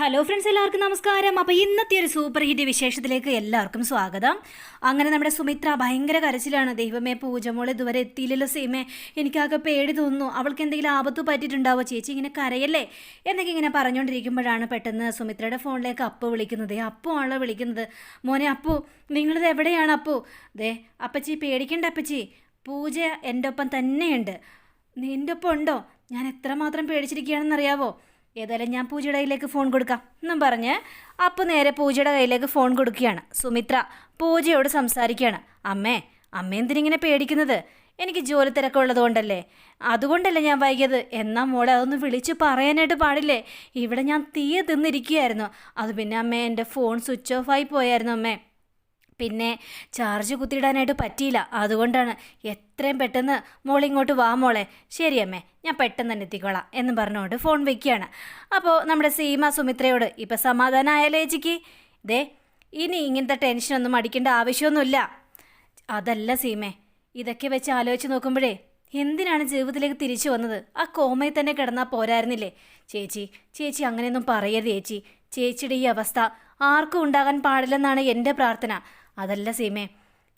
Hello friends എല്ലാവർക്കും നമസ്കാരം. അപ്പോൾ ഇന്നത്തെ ഒരു സൂപ്പർ ഹിറ്റ് വിശേഷത്തിലേക്ക് എല്ലാവർക്കും സ്വാഗതം. അങ്ങനെ നമ്മുടെ സുമിത്ര ഭയങ്കര കരച്ചിലാണ്. ദൈവമേ പൂജ മോൾ ഇതുവരെ എത്തിയില്ലല്ലോ സീമേ. എനിക്കാകെ പേടി തോന്നുന്നു. അവൾക്ക് എന്തെങ്കിലും ആപത്ത് പറ്റിയിട്ടുണ്ടാവോ? ചേച്ചി ഇങ്ങനെ കരയല്ലേ? എന്നൊക്കെ ഇങ്ങനെ പറഞ്ഞുകൊണ്ടിരിക്കുമ്പോഴാണ് പെട്ടെന്ന് സുമിത്രയുടെ ഫോണിലേക്ക് അപ്പു വിളിക്കുന്നത്. അപ്പു ആണല്ലോ വിളിക്കുന്നത്. മോനെ അപ്പു നിങ്ങളിത് എവിടെയാണ് അപ്പു? ദേ അപ്പച്ചി പേടിക്കണ്ട അപ്പച്ചി. പൂജ എന്റെ ഒപ്പം തന്നെയുണ്ട്. നിന്റെ ഒപ്പം ഉണ്ടോ? ഞാൻ എത്രമാത്രം പേടിച്ചിരിക്കുകയാണെന്നറിയാവോ? ഏതായാലും ഞാൻ പൂജയുടെ കയ്യിലേക്ക് ഫോൺ കൊടുക്കാം. എന്നും പറഞ്ഞ് അപ്പോൾ നേരെ പൂജയുടെ കയ്യിലേക്ക് ഫോൺ കൊടുക്കുകയാണ്. സുമിത്ര പൂജയോട് സംസാരിക്കുകയാണ്. അമ്മേ അമ്മ എന്തിനിങ്ങനെ പേടിക്കുന്നത്? എനിക്ക് ജോലി തിരക്കുള്ളത് കൊണ്ടല്ലേ? അതുകൊണ്ടല്ലേ ഞാൻ വൈകിയത്. എന്നാ മോളെ അതൊന്ന് വിളിച്ച് പറയാനായിട്ട് പാടില്ലേ? ഇവിടെ ഞാൻ തീയെ തിന്നിരിക്കുകയായിരുന്നു. അത് പിന്നെ അമ്മേ എന്റെ ഫോൺ സ്വിച്ച് ഓഫ് ആയി പോയായിരുന്നു അമ്മേ. പിന്നെ ചാർജ് കുത്തിയിടാനായിട്ട് പറ്റിയില്ല. അതുകൊണ്ടാണ് എത്രയും പെട്ടെന്ന് മോളിങ്ങോട്ട് വാ മോളെ. ശരി അമ്മേ ഞാൻ പെട്ടെന്ന് തന്നെ എത്തിക്കോളാം എന്ന് പറഞ്ഞുകൊണ്ട് ഫോൺ വെക്കുകയാണ്. അപ്പോൾ നമ്മുടെ സീമ സുമിത്രയോട് ഇപ്പം സമാധാനമായാലേ ചേച്ചിക്ക്? ദേ ഇനി ഇങ്ങനത്തെ ടെൻഷനൊന്നും അടിക്കേണ്ട ആവശ്യമൊന്നുമില്ല. അതല്ല സീമേ ഇതൊക്കെ വെച്ച് ആലോചിച്ച് നോക്കുമ്പോഴേ എന്തിനാണ് ജീവിതത്തിലേക്ക് തിരിച്ചു വന്നത്? ആ കോമയിൽ തന്നെ കിടന്നാൽ പോരായിരുന്നില്ലേ? ചേച്ചി ചേച്ചി അങ്ങനെയൊന്നും പറയരുത് ചേച്ചി. ചേച്ചിയുടെ ഈ അവസ്ഥ ആർക്കും ഉണ്ടാകാൻ പാടില്ലെന്നാണ് എന്റെ പ്രാർത്ഥന. അതല്ല സീമേ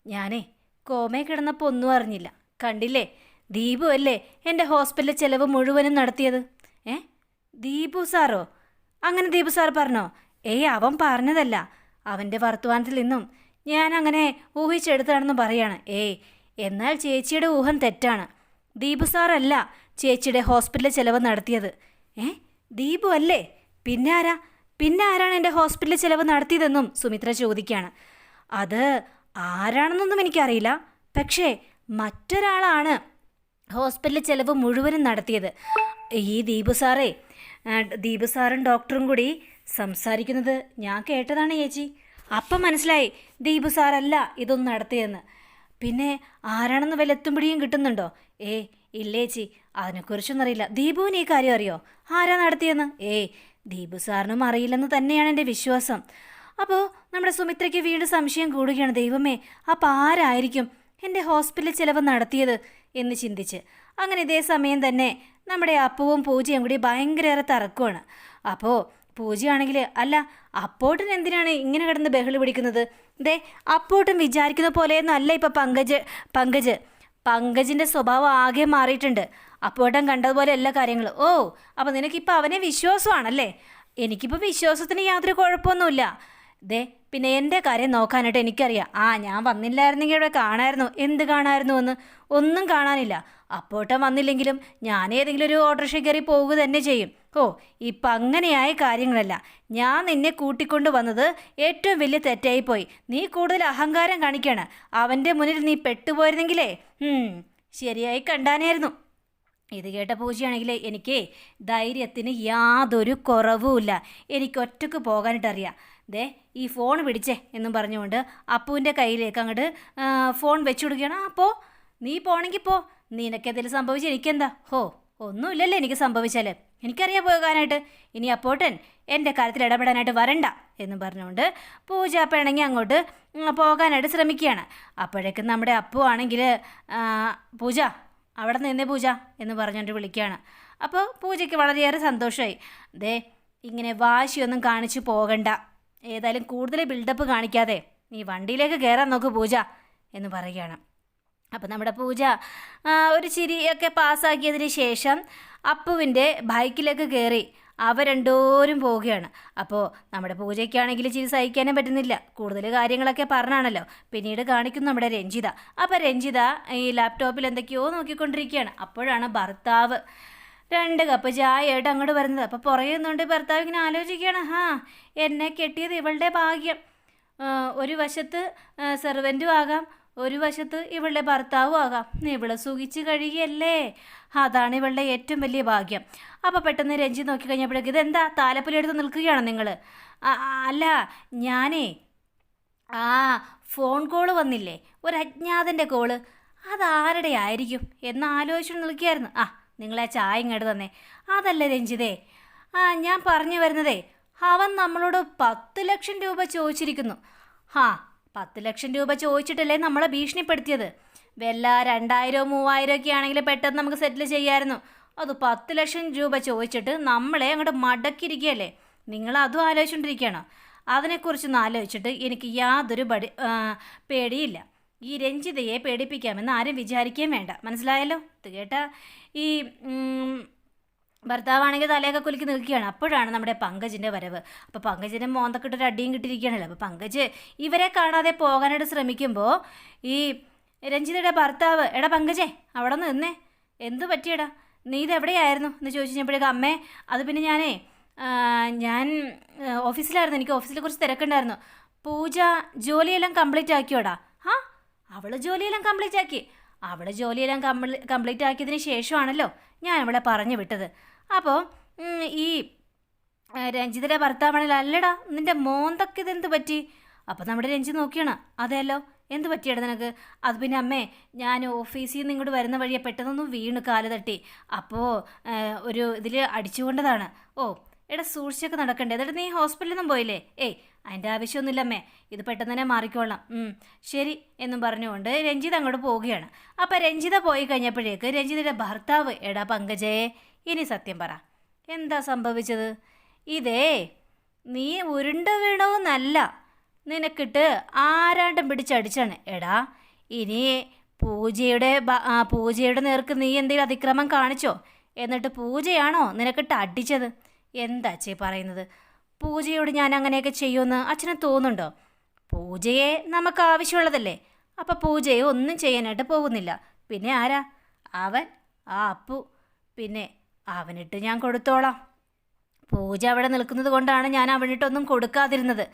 ഞാനേ കോമേ കിടന്നപ്പോൾ ഒന്നും അറിഞ്ഞില്ല. കണ്ടില്ലേ? ദീപു അല്ലേ എന്റെ ഹോസ്പിറ്റലിലെ ചിലവ് മുഴുവനും നടത്തിയത്? ഏ? ദീപു സാറോ? അങ്ങനെ ദീപു സാർ പറഞ്ഞോ? ഏയ് അവൻ പറഞ്ഞതല്ല. അവന്റെ വർത്തമാനത്തിൽ നിന്നും ഞാൻ അങ്ങനെ ഊഹിച്ചെടുത്താണെന്ന് പറയാണ്. ഏയ് എന്നാൽ ചേച്ചിയുടെ ഊഹം തെറ്റാണ്. ദീപു സാറല്ല ചേച്ചിയുടെ ഹോസ്പിറ്റലിലെ ചിലവ് നടത്തിയത്. ഏ? ദീപു അല്ലേ? പിന്നെ ആരാ? പിന്നെ ആരാണ് എന്റെ ഹോസ്പിറ്റലിലെ ചിലവ് നടത്തിയതെന്നും സുമിത്ര ചോദിക്കുകയാണ്. അത് ആരാണെന്നൊന്നും എനിക്കറിയില്ല. പക്ഷേ മറ്റൊരാളാണ് ഹോസ്പിറ്റലിൽ ചെലവ് മുഴുവനും നടത്തിയത്. ഈ ദീപു സാറേ ദീപു സാറും ഡോക്ടറും കൂടി സംസാരിക്കുന്നത് ഞാൻ കേട്ടതാണ് ചേച്ചി. അപ്പം മനസ്സിലായി ദീപു സാറല്ല ഇതൊന്നും നടത്തിയെന്ന് പിന്നെ ആരാണെന്ന് വല്ല എത്തുംപിടിയും കിട്ടുന്നുണ്ടോ? ഏ ഇല്ലേ ചേച്ചി അതിനെക്കുറിച്ചൊന്നും അറിയില്ല. ദീപുവിന് ഈ കാര്യം അറിയോ? ആരാ നടത്തിയെന്ന് ഏ ദീപു സാറിനും അറിയില്ലെന്ന് തന്നെയാണ് എന്റെ വിശ്വാസം. അപ്പോൾ നമ്മുടെ സുമിത്രയ്ക്ക് വീണ്ടും സംശയം കൂടുകയാണ്. ദൈവമേ അപ്പോൾ ആരായിരിക്കും എന്റെ ഹോസ്പിറ്റലിൽ ചിലവ് നടത്തിയത്? എന്ന് ചിന്തിച്ച്. അങ്ങനെ ഇതേ സമയം തന്നെ നമ്മുടെ അപ്പവും പൂജയും കൂടി ഭയങ്കരേറെ തറക്കുവാണ് അപ്പോൾ പൂജയാണെങ്കിൽ അല്ല അപ്പോട്ടൻ എന്തിനാണ് ഇങ്ങനെ കിടന്ന് ബഹളി പിടിക്കുന്നത്? ദേ അപ്പോട്ടൻ വിചാരിക്കുന്ന പോലെയൊന്നും അല്ല ഇപ്പം പങ്കജ് പങ്കജ്. പങ്കജിന്റെ സ്വഭാവം ആകെ മാറിയിട്ടുണ്ട്. അപ്പോട്ടൻ കണ്ടതുപോലെ എല്ലാ കാര്യങ്ങളും ഓ അപ്പോൾ നിനക്കിപ്പോൾ അവനെ വിശ്വാസമാണല്ലേ? എനിക്കിപ്പോൾ വിശ്വാസത്തിന് യാതൊരു കുഴപ്പമൊന്നുമില്ല. ദേ പിന്നെ എന്റെ കാര്യം നോക്കാനായിട്ട് എനിക്കറിയാം. ആ ഞാൻ വന്നില്ലായിരുന്നെങ്കിൽ ഇവിടെ കാണായിരുന്നു. എന്ത് കാണായിരുന്നു എന്ന്? ഒന്നും കാണാനില്ല. അപ്പോട്ടം വന്നില്ലെങ്കിലും ഞാൻ ഏതെങ്കിലും ഒരു ഓട്ടോറിക്ഷ കയറി പോവുക തന്നെ ചെയ്യും. ഓ ഇപ്പം അങ്ങനെയായ കാര്യങ്ങളല്ല. ഞാൻ നിന്നെ കൂട്ടിക്കൊണ്ട് വന്നത് ഏറ്റവും വലിയ തെറ്റായിപ്പോയി. നീ കൂടുതൽ അഹങ്കാരം കാണിക്കാണ്. അവന്റെ മുന്നിൽ നീ പെട്ടുപോയിരുന്നെങ്കിലേ. ശരിയായി കണ്ടാനായിരുന്നു. ഇത് കേട്ട പൂജയാണെങ്കിൽ എനിക്ക് ധൈര്യത്തിന് യാതൊരു കുറവുമില്ല. എനിക്ക് ഒറ്റയ്ക്ക് പോകാനായിട്ട് അറിയാം ദേ ഈ ഫോൺ പിടിച്ചേ എന്നും പറഞ്ഞുകൊണ്ട് അപ്പുവിന്റെ കയ്യിലേക്ക് അങ്ങോട്ട് ഫോൺ വെച്ചു കൊടുക്കുകയാണ് അപ്പോൾ നീ പോണെങ്കിൽ പോ. നിനക്കെന്തെങ്കിലും സംഭവിച്ചു എനിക്കെന്താ? ഹോ ഒന്നുമില്ലല്ലോ എനിക്ക് സംഭവിച്ചാൽ എനിക്കറിയാം പോകാനായിട്ട്. ഇനി അപ്പോട്ടൻ എന്റെ കാര്യത്തിൽ ഇടപെടാനായിട്ട് വരണ്ട എന്നും പറഞ്ഞുകൊണ്ട് പൂജ പിണങ്ങി അങ്ങോട്ട് പോകാനായിട്ട് ശ്രമിക്കുകയാണ്. അപ്പോഴേക്കും നമ്മുടെ അപ്പു ആണെങ്കിൽ പൂജ അവിടെ നിന്നേ പൂജ എന്ന് പറഞ്ഞുകൊണ്ട് വിളിക്കുകയാണ്. അപ്പോൾ പൂജയ്ക്ക് വളരെയേറെ സന്തോഷമായി. ദേ ഇങ്ങനെ വാശിയൊന്നും കാണിച്ചു പോകണ്ട. ഏതായാലും കൂടുതൽ ബിൽഡപ്പ് കാണിക്കാതെ നീ വണ്ടിയിലേക്ക് കയറാൻ നോക്ക് പൂജ എന്ന് പറയുകയാണ്. അപ്പം നമ്മുടെ പൂജ ഒരു ചിരിയൊക്കെ പാസ്സാക്കിയതിന് ശേഷം അപ്പുവിന്റെ ബൈക്കിലേക്ക് കയറി അവ രണ്ടോരും പോവുകയാണ്. അപ്പോൾ നമ്മുടെ പൂജയ്ക്കാണെങ്കിൽ ചിരി സഹിക്കാനും പറ്റുന്നില്ല. കൂടുതൽ കാര്യങ്ങളൊക്കെ പറഞ്ഞാണല്ലോ. പിന്നീട് കാണിക്കും നമ്മുടെ രഞ്ജിത. അപ്പോൾ രഞ്ജിത ഈ ലാപ്ടോപ്പിൽ എന്തൊക്കെയോ നോക്കിക്കൊണ്ടിരിക്കുകയാണ്. അപ്പോഴാണ് ഭർത്താവ് രണ്ട് കപ്പ് ചായ ആയിട്ട് അങ്ങോട്ട് വരുന്നത്. അപ്പോൾ പുറയുന്നുണ്ട് ഭർത്താവ് ഇങ്ങനെ ആലോചിക്കുകയാണ്. ഹാ എന്നെ കെട്ടിയത് ഇവളുടെ ഭാഗ്യം. ഒരു വശത്ത് സെർവന്റും ആകാം ഒരു വശത്ത് ഇവളുടെ ഭർത്താവും ആകാം. ഇവളെ സുഖിച്ച് കഴിയല്ലേ? അതാണ് ഇവളുടെ ഏറ്റവും വലിയ ഭാഗ്യം. അപ്പോൾ പെട്ടെന്ന് രഞ്ജി നോക്കി കഴിഞ്ഞപ്പോഴേക്ക് ഇതെന്താ? താലപ്പൊലി എടുത്ത് നിൽക്കുകയാണോ നിങ്ങൾ അല്ല ഞാനേ ആ ഫോൺ കോൾ വന്നില്ലേ? ഒരു അജ്ഞാതന്റെ കോൾ അതാരുടെ ആയിരിക്കും എന്ന് ആലോചിച്ചു നിൽക്കുകയായിരുന്നു. ആ നിങ്ങളെ ചായ ഇങ്ങോട്ട് തന്നെ. അതല്ല രഞ്ജിതേ. ആ ഞാൻ പറഞ്ഞു വരുന്നതേ അവൻ നമ്മളോട് പത്ത് ലക്ഷം രൂപ ചോദിച്ചിരിക്കുന്നു. ഹാ പത്ത് ലക്ഷം രൂപ ചോദിച്ചിട്ടല്ലേ നമ്മളെ ഭീഷണിപ്പെടുത്തിയത്? വല്ല രണ്ടായിരമോ മൂവായിരമോ ഒക്കെ ആണെങ്കിൽ പെട്ടെന്ന് നമുക്ക് സെറ്റിൽ ചെയ്യാമായിരുന്നു അത് പത്ത് ലക്ഷം രൂപ ചോദിച്ചിട്ട് നമ്മളെ അങ്ങോട്ട് മടക്കിയിരിക്കുകയല്ലേ? നിങ്ങൾ അതും ആലോചിച്ചുകൊണ്ടിരിക്കുകയാണോ. അതിനെക്കുറിച്ചൊന്നും ആലോചിച്ചിട്ട് എനിക്ക് യാതൊരു പടി പേടിയില്ല. ഈ രഞ്ജിതയെ പേടിപ്പിക്കാമെന്ന് ആരും വിചാരിക്കുകയും വേണ്ട. മനസ്സിലായല്ലോ? ഇത് കേട്ട ഈ ഭർത്താവാണെങ്കിൽ തലയൊക്കെ കുലുക്കി നിൽക്കുകയാണ്. അപ്പോഴാണ് നമ്മുടെ പങ്കജിന്റെ വരവ്. അപ്പോൾ പങ്കജിന്റെ മോന്തക്കിട്ടൊരു അടിയും കിട്ടിയിരിക്കുകയാണല്ലോ. അപ്പോൾ പങ്കജ് ഇവരെ കാണാതെ പോകാനായിട്ട് ശ്രമിക്കുമ്പോൾ ഈ രഞ്ജിതയുടെ ഭർത്താവ് എടാ പങ്കജേ അവിടെ നിന്നേ. എന്ത് പറ്റിയടാ? നീ ഇത് എവിടെയായിരുന്നു? എന്ന് ചോദിച്ചു കഴിഞ്ഞപ്പോഴേക്കും അമ്മേ അത് പിന്നെ ഞാനേ ഞാൻ ഓഫീസിലായിരുന്നു. എനിക്ക് ഓഫീസിലെ കുറച്ച് തിരക്കുണ്ടായിരുന്നു. പൂജ ജോലിയെല്ലാം കംപ്ലീറ്റ് ആക്കിയോടാ. അവൾ ജോലിയെല്ലാം കംപ്ലീറ്റ് ആക്കി. അവൾ ജോലിയെല്ലാം കംപ്ലീ കംപ്ലീറ്റ് ആക്കിയതിന് ശേഷമാണല്ലോ ഞാൻ അവളെ പറഞ്ഞു വിട്ടത്. അപ്പോൾ ഈ രഞ്ജിതരെ ഭർത്താവാണെങ്കിൽ അല്ലടാ നിന്റെ മോന്തൊക്കെ ഇതെന്ത് പറ്റി? അപ്പോൾ നമ്മുടെ രഞ്ജിത് നോക്കിയാണ്. അതെയല്ലോ എന്ത് പറ്റിയാണ് നിനക്ക്? അത് പിന്നെ അമ്മേ ഞാൻ ഓഫീസിൽ നിന്ന് ഇങ്ങോട്ട് വരുന്ന വഴിയെ പെട്ടെന്നൊന്നും വീണ് കാൽ തട്ടി. അപ്പോൾ ഒരു ഇതിൽ അടിച്ചുകൊണ്ടതാണ്. ഓ എടാ സൂക്ഷിച്ചൊക്കെ നടക്കണ്ടേ? എന്നിട്ട് നീ ഹോസ്പിറ്റലിൽ നിന്നും പോയില്ലേ? ഏയ് അതിന്റെ ആവശ്യമൊന്നുമില്ലമ്മേ. ഇത് പെട്ടെന്ന് തന്നെ മാറിക്കോളാം. ശരി എന്നും പറഞ്ഞുകൊണ്ട് രഞ്ജിത അങ്ങോട്ട് പോവുകയാണ്. അപ്പം രഞ്ജിത പോയി കഴിഞ്ഞപ്പോഴേക്ക് രഞ്ജിതയുടെ ഭർത്താവ് എടാ പങ്കജയെ ഇനി സത്യം പറ. എന്താ സംഭവിച്ചത്? ഇതേ നീ ഉരുണ്ട വീണോന്നല്ല നിനക്കിട്ട് ആരാണ്ടും പിടിച്ചടിച്ചാണ്. എടാ ഇനി പൂജയുടെ പൂജയുടെ നേർക്ക് നീ എന്തെങ്കിലും അതിക്രമം കാണിച്ചോ? എന്നിട്ട് പൂജയാണോ നിനക്കിട്ട് അടിച്ചത്? എന്താ ചേ പറയുന്നത്? പൂജയോട് ഞാൻ അങ്ങനെയൊക്കെ ചെയ്യുമെന്ന് അച്ഛന് തോന്നുന്നുണ്ടോ? പൂജയെ നമുക്ക് ആവശ്യമുള്ളതല്ലേ. അപ്പം പൂജയെ ഒന്നും ചെയ്യാനായിട്ട് പോകുന്നില്ല. പിന്നെ ആരാ? അവൻ ആ അപ്പു. പിന്നെ അവനിട്ട് ഞാൻ കൊടുത്തോളാം. പൂജ അവിടെ നിൽക്കുന്നത് കൊണ്ടാണ് ഞാൻ അവനിട്ടൊന്നും കൊടുക്കാതിരുന്നത്.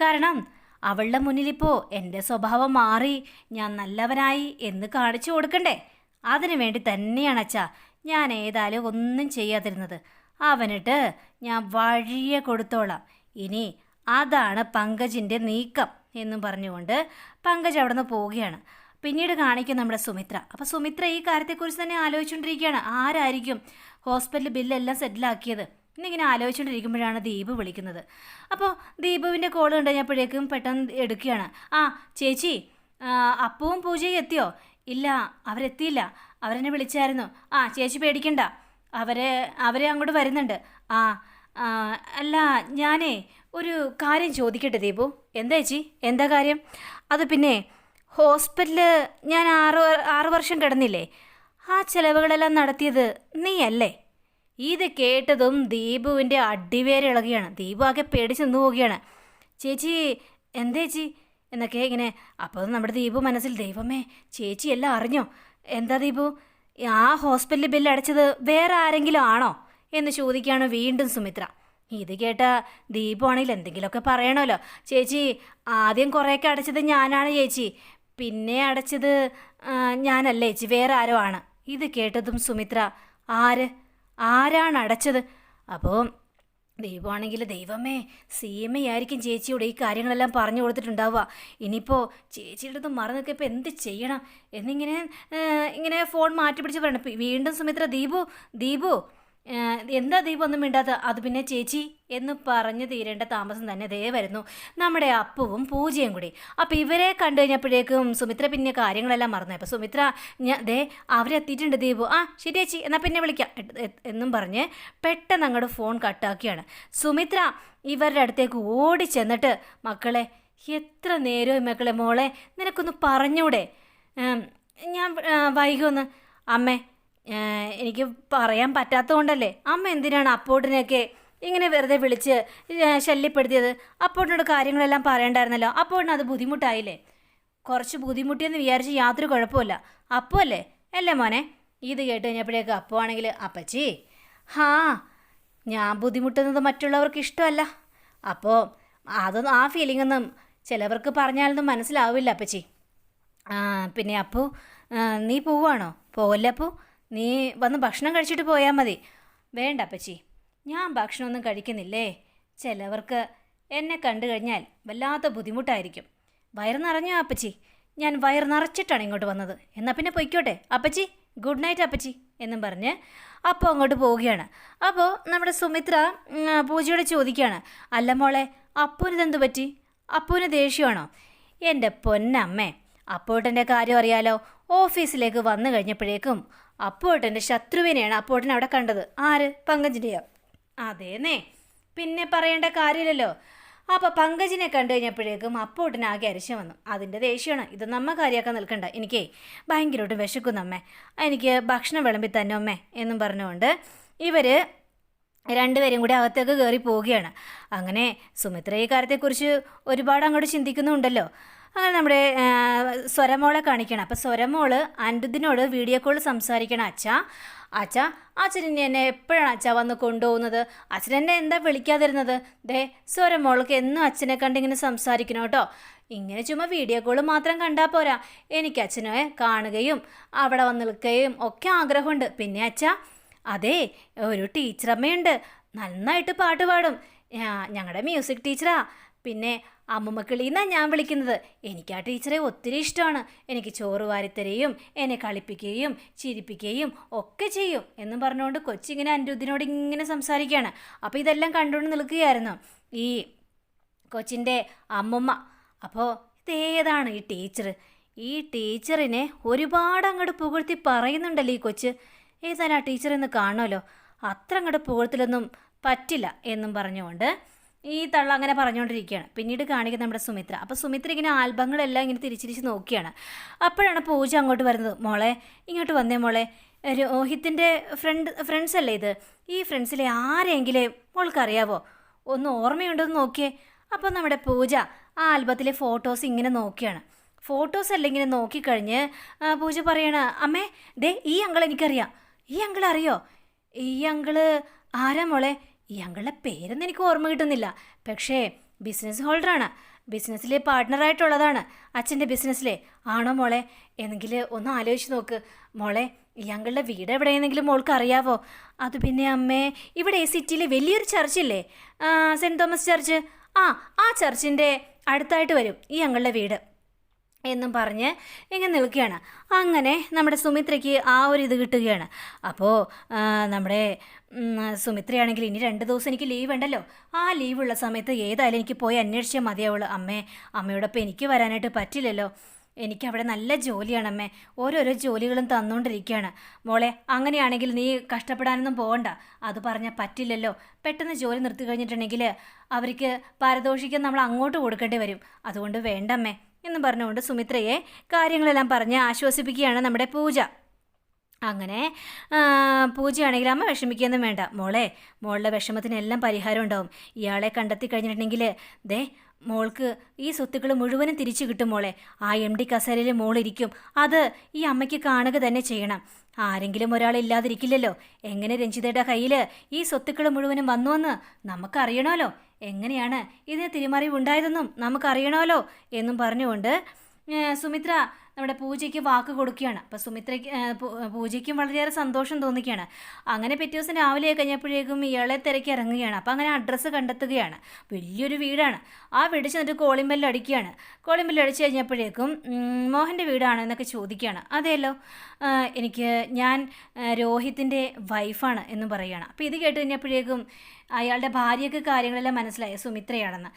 കാരണം അവളുടെ മുന്നിലിപ്പോൾ എന്റെ സ്വഭാവം മാറി ഞാൻ നല്ലവനായി എന്ന് കാണിച്ചു കൊടുക്കണ്ടേ? അതിനു വേണ്ടി തന്നെയാണ് അച്ഛാ ഞാൻ ഏതായാലും ഒന്നും ചെയ്യാതിരുന്നത്. അവനിട്ട് ഞാൻ വഴിയെ കൊടുത്തോളാം. ഇനി അതാണ് പങ്കജിന്റെ നീക്കം എന്നും പറഞ്ഞുകൊണ്ട് പങ്കജ് അവിടെ നിന്ന് പോവുകയാണ്. പിന്നീട് കാണിക്കും നമ്മുടെ സുമിത്ര. അപ്പോൾ സുമിത്ര ഈ കാര്യത്തെക്കുറിച്ച് തന്നെ ആലോചിച്ചുകൊണ്ടിരിക്കുകയാണ്. ആരായിരിക്കും ഹോസ്പിറ്റൽ ബില്ലെല്ലാം സെറ്റിലാക്കിയത്? എന്നിങ്ങനെ ആലോചിച്ചുകൊണ്ടിരിക്കുമ്പോഴാണ് ദീപ് വിളിക്കുന്നത്. അപ്പോൾ ദീപുവിന്റെ കോൾ കണ്ടു കഴിഞ്ഞപ്പോഴേക്കും പെട്ടെന്ന് എടുക്കുകയാണ്. ആ ചേച്ചി അപ്പവും പൂജയും എത്തിയോ? ഇല്ല അവരെത്തിയില്ല. അവരെന്നെ വിളിച്ചായിരുന്നു. ആ ചേച്ചി പേടിക്കണ്ട. അവരെ അവരെ അങ്ങോട്ട് വരുന്നുണ്ട്. ആ ആ, അല്ല ഞാനേ ഒരു കാര്യം ചോദിക്കട്ടെ ദീപു? എന്താ ചേച്ചി? എന്താ കാര്യം? അത് പിന്നെ ഹോസ്പിറ്റലിൽ ഞാൻ ആറ് ആറു വർഷം കിടന്നില്ലേ? ആ ചിലവുകളെല്ലാം നടത്തിയത് നീയല്ലേ? ഇത് കേട്ടതും ദീപുവിന്റെ അടിവേര് ഇളകുകയാണ്. ദീപു ആകെ പേടിച്ച് നിന്ന് പോവുകയാണ്. ചേച്ചി എന്താ ചേച്ചി? എന്നൊക്കെ ഇങ്ങനെ അപ്പോൾ നമ്മുടെ ദീപു മനസ്സിൽ ദൈവമേ ചേച്ചി എല്ലാം അറിഞ്ഞോ? എന്താ ദീപു? ആ ഹോസ്പിറ്റൽ ബില്ല് അടച്ചത് വേറെ ആരെങ്കിലും ആണോ? എന്ന് ചോദിക്കുകയാണ് വീണ്ടും സുമിത്ര. ഇത് കേട്ട ദീപു ആണെങ്കിൽ എന്തെങ്കിലുമൊക്കെ പറയണമല്ലോ. ചേച്ചി ആദ്യം കുറേയൊക്കെ അടച്ചത് ഞാനാണ് ചേച്ചി. പിന്നെ അടച്ചത് ഞാനല്ല ചേച്ചി. വേറെ ആരോ ആണ്. ഇത് കേട്ടതും സുമിത്ര ആര്? ആരാണ് അടച്ചത്? അപ്പോൾ ദൈവമാണെങ്കിൽ ദൈവമേ സീമയായിരിക്കും ചേച്ചിയോട് ഈ കാര്യങ്ങളെല്ലാം പറഞ്ഞു കൊടുത്തിട്ടുണ്ടാവുക. ഇനിയിപ്പോൾ ചേച്ചിയുടെ അടുത്ത് മറന്നൊക്കെ ഇപ്പോൾ എന്ത് ചെയ്യണം? എന്നിങ്ങനെ ഇങ്ങനെ ഫോൺ മാറ്റി പിടിച്ച് പറയണം. വീണ്ടും സുമിത്ര ദീപു ദീപു. എന്താ ദീപം ഒന്നും മിണ്ടാത്ത അത് പിന്നെ ചേച്ചി എന്ന് പറഞ്ഞു തീരേണ്ട താമസം തന്നെ ദേ വരുന്നു. നമ്മുടെ അപ്പുവും പൂജയും കൂടി. അപ്പം ഇവരെ കണ്ടു കഴിഞ്ഞപ്പോഴേക്കും സുമിത്ര പിന്നെ കാര്യങ്ങളെല്ലാം മറന്നു. അപ്പം സുമിത്ര ഞാൻ ദേ അവരെത്തിയിട്ടുണ്ട് ദീപു. ആ ശരി ചേച്ചി എന്നാൽ പിന്നെ വിളിക്കാം. എന്നും പറഞ്ഞ് പെട്ടെന്ന് അങ്ങോട്ട് ഫോൺ കട്ടാക്കിയാണ്. സുമിത്ര ഇവരുടെ അടുത്തേക്ക് ഓടി ചെന്നിട്ട് മക്കളെ എത്ര നേരവും മക്കളെ മോളെ നിനക്കൊന്ന് പറഞ്ഞൂടെ? ഞാൻ വൈകുമെന്ന് അമ്മേ എനിക്ക് പറയാൻ പറ്റാത്തതുകൊണ്ടല്ലേ അമ്മ എന്തിനാണ് അപ്പോട്ടിനെയൊക്കെ ഇങ്ങനെ വെറുതെ വിളിച്ച് ശല്യപ്പെടുത്തിയത്? അപ്പോട്ടിനോട് കാര്യങ്ങളെല്ലാം പറയണ്ടായിരുന്നല്ലോ. അപ്പോട്ടിന് അത് ബുദ്ധിമുട്ടായില്ലേ? കുറച്ച് ബുദ്ധിമുട്ടിയെന്ന് വിചാരിച്ച് യാതൊരു കുഴപ്പമില്ല അപ്പു അല്ലേ? അല്ലേ മോനെ? ഇത് കേട്ട് കഴിഞ്ഞപ്പോഴേക്ക് അപ്പു ആണെങ്കിൽ അപ്പച്ചി ഹാ ഞാൻ ബുദ്ധിമുട്ടുന്നത് മറ്റുള്ളവർക്ക് ഇഷ്ടമല്ല. അപ്പോൾ അതൊന്നും ആ ഫീലിംഗ് ഒന്നും ചിലവർക്ക് പറഞ്ഞാലൊന്നും മനസ്സിലാവില്ല അപ്പച്ചി. പിന്നെ അപ്പു നീ പോവാണോ പോവല്ലേ അപ്പു? നീ വന്ന് ഭക്ഷണം കഴിച്ചിട്ട് പോയാൽ മതി. വേണ്ട അപ്പച്ചി. ഞാൻ ഭക്ഷണമൊന്നും കഴിക്കുന്നില്ലേ? ചിലവർക്ക് എന്നെ കണ്ടു കഴിഞ്ഞാൽ വല്ലാത്ത ബുദ്ധിമുട്ടായിരിക്കും. വയറ് നിറഞ്ഞോ അപ്പച്ചി? ഞാൻ വയറ് നിറച്ചിട്ടാണ് ഇങ്ങോട്ട് വന്നത്. എന്നാൽ പിന്നെ പൊയ്ക്കോട്ടെ. അപ്പച്ചി ഗുഡ് നൈറ്റ് അപ്പച്ചി എന്നും പറഞ്ഞ് അപ്പോൾ അങ്ങോട്ട് പോവുകയാണ്. അപ്പോൾ നമ്മുടെ സുമിത്ര പൂജയോട് ചോദിക്കുകയാണ്. അല്ല മോളെ അപ്പൂനിതെന്ത് പറ്റി? അപ്പൂന് ദേഷ്യമാണോ? എന്റെ പൊന്നമ്മേ അപ്പോട്ടെന്റെ കാര്യം അറിയാലോ. ഓഫീസിലേക്ക് വന്നു കഴിഞ്ഞപ്പോഴേക്കും അപ്പോട്ടന്റെ ശത്രുവിനെയാണ് അപ്പോട്ടൻ അവിടെ കണ്ടത്. ആര്? പങ്കജിന്റെയോ അതേന്നേ. പിന്നെ പറയേണ്ട കാര്യമില്ലല്ലോ. അപ്പോൾ പങ്കജിനെ കണ്ടു കഴിഞ്ഞപ്പോഴേക്കും അപ്പോട്ടിന് ആകെ അരിശം വന്നു. അതിന്റെ ദേഷ്യമാണ്. ഇത് നമ്മ കാര്യമാക്കാൻ നിൽക്കണ്ട. എനിക്കേ ഭയങ്കരമായിട്ട് വിശക്കുന്നു അമ്മേ. എനിക്ക് ഭക്ഷണം വിളമ്പി തന്നെ അമ്മേ? എന്നും പറഞ്ഞുകൊണ്ട് ഇവർ രണ്ടുപേരും കൂടി അകത്തേക്ക് കയറി പോവുകയാണ്. അങ്ങനെ സുമിത്ര ഈ കാര്യത്തെക്കുറിച്ച് ഒരുപാട് അങ്ങോട്ട് ചിന്തിക്കുന്നുണ്ടല്ലോ. അങ്ങനെ നമ്മുടെ സ്വരമോളെ കാണിക്കണം. അപ്പോൾ സ്വരമോൾ അനിരുദ്ധിനോട് വീഡിയോ കോൾ സംസാരിക്കണം. അച്ഛ അച്ഛ അച്ഛൻ ഇനി എന്നെ എപ്പോഴാണ് അച്ഛ വന്ന് കൊണ്ടുപോകുന്നത്? അച്ഛൻ എന്നെ എന്താ വിളിക്കാതിരുന്നത്? ദേ സ്വരമോൾക്ക് എന്നും അച്ഛനെ കണ്ടിങ്ങനെ സംസാരിക്കണം കേട്ടോ. ഇങ്ങനെ ചുമ്മാ വീഡിയോ കോൾ മാത്രം കണ്ടാൽ പോരാ. എനിക്ക് അച്ഛനെ കാണുകയും അവിടെ വന്ന് നിൽക്കുകയും ഒക്കെ ആഗ്രഹമുണ്ട്. പിന്നെ അച്ഛ അതെ ഒരു ടീച്ചറമ്മയുണ്ട് നന്നായിട്ട് പാട്ട് പാടും. ഞങ്ങളുടെ മ്യൂസിക് ടീച്ചറാ പിന്നെ അമ്മുമ്മക്കിളിന്നാണ് ഞാൻ വിളിക്കുന്നത്. എനിക്ക് ആ ടീച്ചറെ ഒത്തിരി ഇഷ്ടമാണ്. എനിക്ക് ചോറ് വാരിത്തരുകയും എന്നെ കളിപ്പിക്കുകയും ചിരിപ്പിക്കുകയും ഒക്കെ ചെയ്യും എന്നും പറഞ്ഞുകൊണ്ട് കൊച്ചിങ്ങനെ അനിരുദ്ധിനോട് ഇങ്ങനെ സംസാരിക്കുകയാണ് അപ്പോൾ ഇതെല്ലാം കണ്ടുകൊണ്ട് നിൽക്കുകയായിരുന്നു. ഈ കൊച്ചിന്റെ അമ്മുമ്മ. അപ്പോൾ ഇതേതാണ് ഈ ടീച്ചർ ഈ ടീച്ചറിനെ ഒരുപാട് അങ്ങോട്ട് പുകഴ്ത്തി പറയുന്നുണ്ടല്ലോ ഈ കൊച്ച്. ഏതായാലും ആ ടീച്ചറെന്ന് കാണുമല്ലോ. അത്ര അങ്ങോട്ട് പുകഴ്ത്തിലൊന്നും പറ്റില്ല എന്നും പറഞ്ഞുകൊണ്ട് ഈ തള്ള അങ്ങനെ പറഞ്ഞുകൊണ്ടിരിക്കുകയാണ്. പിന്നീട് കാണിക്കുന്നത് നമ്മുടെ സുമിത്ര. അപ്പോൾ സുമിത്ര ഇങ്ങനെ ആൽബങ്ങളെല്ലാം ഇങ്ങനെ തിരിച്ചിരിച്ച് നോക്കിയാണ് അപ്പോഴാണ് പൂജ അങ്ങോട്ട് വരുന്നത്. മോളെ ഇങ്ങോട്ട് വന്നേ മോളെ. രോഹിത്തിന്റെ ഫ്രണ്ട് ഫ്രണ്ട്സ് അല്ലേ ഇത്? ഈ ഫ്രണ്ട്സിലെ ആരെങ്കിലും മോൾക്കറിയാവോ? ഒന്ന് ഓർമ്മയുണ്ടോന്ന് നോക്കിയേ. അപ്പോൾ നമ്മുടെ പൂജ ആ ആൽബത്തിലെ ഫോട്ടോസ് ഇങ്ങനെ നോക്കിയാണ് ഫോട്ടോസ് എല്ലാം ഇങ്ങനെ നോക്കിക്കഴിഞ്ഞ് പൂജ പറയണ അമ്മേ ദേ ഈ അങ്കിൾ എനിക്കറിയാം. ഈ അങ്കിൾ അറിയോ? ഈ അങ്കിൾ ആരാ മോളെ? ഈ പേരൊന്നും എനിക്ക് ഓർമ്മ കിട്ടുന്നില്ല. പക്ഷേ ബിസിനസ് ഹോൾഡറാണ് ബിസിനസ്സിലെ പാർട്ട്ണറായിട്ടുള്ളതാണ് അച്ഛന്റെ ബിസിനസ്സിലെ ആണോ മോളെ? എന്നെങ്കിൽ ഒന്ന് ആലോചിച്ച് നോക്ക്. മോളെ ഈ വീട് എവിടെയെന്നെങ്കിലും മോൾക്ക് അറിയാവോ? അത് പിന്നെ അമ്മേ ഇവിടെ സിറ്റിയിൽ വലിയൊരു ചർച്ചില്ലേ സെന്റ് സെന്റ് തോമസ് ചർച്ച് ആ ആ ചർച്ചിന്റെ അടുത്തായിട്ട് വരും ഈ അങ്കിളുടെ വീട്. എന്നും പറഞ്ഞ് ഇങ്ങനെ നിൽക്കുകയാണ്. അങ്ങനെ നമ്മുടെ സുമിത്രയ്ക്ക് ആ ഒരു ഇത് കിട്ടുകയാണ്. അപ്പോൾ നമ്മുടെ സുമിത്രയാണെങ്കിൽ ഇനി രണ്ട് ദിവസം എനിക്ക് ലീവ് ഉണ്ടല്ലോ. ആ ലീവുള്ള സമയത്ത് ഏതായാലും എനിക്ക് പോയി അന്വേഷിച്ചാൽ മതിയാവുള്ളൂ അമ്മേ അമ്മയോടൊപ്പം എനിക്ക് വരാനായിട്ട് പറ്റില്ലല്ലോ. എനിക്ക് അവിടെ നല്ല ജോലിയാണ് അമ്മേ. ഓരോരോ ജോലികളും തന്നുകൊണ്ടിരിക്കുകയാണ് മോളെ അങ്ങനെയാണെങ്കിൽ നീ കഷ്ടപ്പെടാനൊന്നും പോകണ്ട അത് പറഞ്ഞാൽ പറ്റില്ലല്ലോ. പെട്ടെന്ന് ജോലി നിർത്തി കഴിഞ്ഞിട്ടുണ്ടെങ്കിൽ അവർക്ക് പാരിതോഷികം നമ്മൾ അങ്ങോട്ട് കൊടുക്കേണ്ടി വരും. അതുകൊണ്ട് വേണ്ടമ്മേ. എന്ന് പറഞ്ഞുകൊണ്ട് സുമിത്രയെ കാര്യങ്ങളെല്ലാം പറഞ്ഞ് ആശ്വസിപ്പിക്കുകയാണ് നമ്മുടെ പൂജ. അങ്ങനെ പൂജയാണെങ്കിൽ അമ്മ വിഷമിക്കുകയൊന്നും വേണ്ട. മോളെ മോളുടെ വിഷമത്തിനെല്ലാം പരിഹാരം ഉണ്ടാവും. ഇയാളെ കണ്ടെത്തി കഴിഞ്ഞിട്ടുണ്ടെങ്കിൽ ദേ മോൾക്ക് ഈ സ്വത്തുക്കൾ മുഴുവനും തിരിച്ചു കിട്ടും മോളെ. ആ എം ഡി കസേരയിൽ മോളിരിക്കും അത് ഈ അമ്മയ്ക്ക് കാണുക തന്നെ ചെയ്യണം. ആരെങ്കിലും ഒരാൾ ഇല്ലാതിരിക്കില്ലല്ലോ. എങ്ങനെ രഞ്ജിതയുടെ കയ്യിൽ ഈ സ്വത്തുക്കൾ മുഴുവനും വന്നുവെന്ന് നമുക്കറിയണമല്ലോ. എങ്ങനെയാണ് ഇതിന് തിരിമറിവുണ്ടായതെന്നും നമുക്കറിയണമല്ലോ എന്നും പറഞ്ഞുകൊണ്ട് സുമിത്ര നമ്മുടെ പൂജയ്ക്ക് വാക്ക് കൊടുക്കുകയാണ്. അപ്പോൾ സുമിത്രയ്ക്ക് പൂജയ്ക്കും വളരെയേറെ സന്തോഷം തോന്നിക്കുകയാണ്. അങ്ങനെ പിറ്റേ ദിവസം രാവിലെ കഴിഞ്ഞപ്പോഴേക്കും ഇയാളെ തിരക്കി ഇറങ്ങുകയാണ്. അപ്പോൾ അങ്ങനെ അഡ്രസ്സ് കണ്ടെത്തുകയാണ്. വലിയൊരു വീടാണ്. ആ വീട് ചെന്നിട്ട് കോളിംബെല്ല് അടിക്കുകയാണ്. കോളിംബെല്ല് അടിച്ചു കഴിഞ്ഞപ്പോഴേക്കും മോഹന്റെ വീടാണോ എന്നൊക്കെ ചോദിക്കുകയാണ്. അതെയല്ലോ. എനിക്ക് ഞാൻ രോഹിത്തിന്റെ വൈഫാണ് എന്ന് പറയുകയാണ്. അപ്പോൾ ഇത് കേട്ട് കഴിഞ്ഞപ്പോഴേക്കും അയാളുടെ ഭാര്യയ്ക്ക് കാര്യങ്ങളെല്ലാം മനസ്സിലായി. സുമിത്രയാണെന്ന്.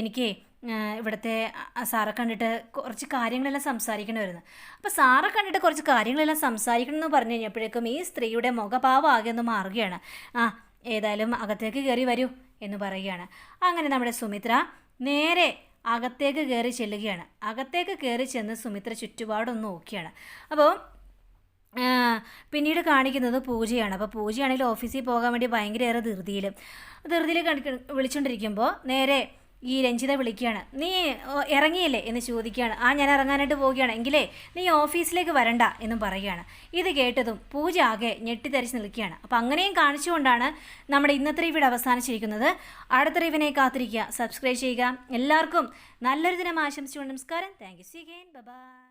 എനിക്ക് ഇവിടുത്തെ സാറെ കണ്ടിട്ട് കുറച്ച് കാര്യങ്ങളെല്ലാം സംസാരിക്കണമായിരുന്നു. അപ്പോൾ സാറെ കണ്ടിട്ട് കുറച്ച് കാര്യങ്ങളെല്ലാം സംസാരിക്കണം എന്ന് പറഞ്ഞു കഴിഞ്ഞപ്പോഴേക്കും ഈ സ്ത്രീയുടെ മുഖഭാവം ആകെ ഒന്ന് മാറുകയാണ്. ആ ഏതായാലും അകത്തേക്ക് കയറി വരൂ എന്ന് പറയുകയാണ്. അങ്ങനെ നമ്മുടെ സുമിത്ര നേരെ അകത്തേക്ക് കയറി ചെല്ലുകയാണ്. അകത്തേക്ക് കയറി ചെന്ന് സുമിത്ര ചുറ്റുപാടൊന്ന് നോക്കിയാണ്. അപ്പോൾ പിന്നീട് കാണിക്കുന്നത് പൂജയാണ്. അപ്പോൾ പൂജയാണെങ്കിൽ ഓഫീസിൽ പോകാൻ വേണ്ടി ഭയങ്കരയേറെ ധൃതിയിൽ ധൃതിയിൽ കണി വിളിച്ചുകൊണ്ടിരിക്കുമ്പോൾ നേരെ ഈ രഞ്ജിത വിളിക്കുകയാണ്. നീ ഇറങ്ങിയില്ലേ? എന്ന് ചോദിക്കുകയാണ്. ആ ഞാൻ ഇറങ്ങാനായിട്ട് പോവുകയാണ്. എങ്കിലേ നീ ഓഫീസിലേക്ക് വരണ്ട എന്നും പറയുകയാണ്. ഇത് കേട്ടതും പൂജ ആകെ ഞെട്ടിത്തരിച്ച് നിൽക്കുകയാണ്. അപ്പോൾ അങ്ങനെയും കാണിച്ചുകൊണ്ടാണ് നമ്മുടെ ഇന്നത്തെ റിവ്യൂടെ അവസാനിച്ചിരിക്കുന്നത്. അടുത്ത റിവിനെ കാത്തിരിക്കുക. സബ്സ്ക്രൈബ് ചെയ്യുക. എല്ലാവർക്കും നല്ലൊരു ദിനം ആശംസിച്ചുകൊണ്ട് നമസ്കാരം. Thank you see again bye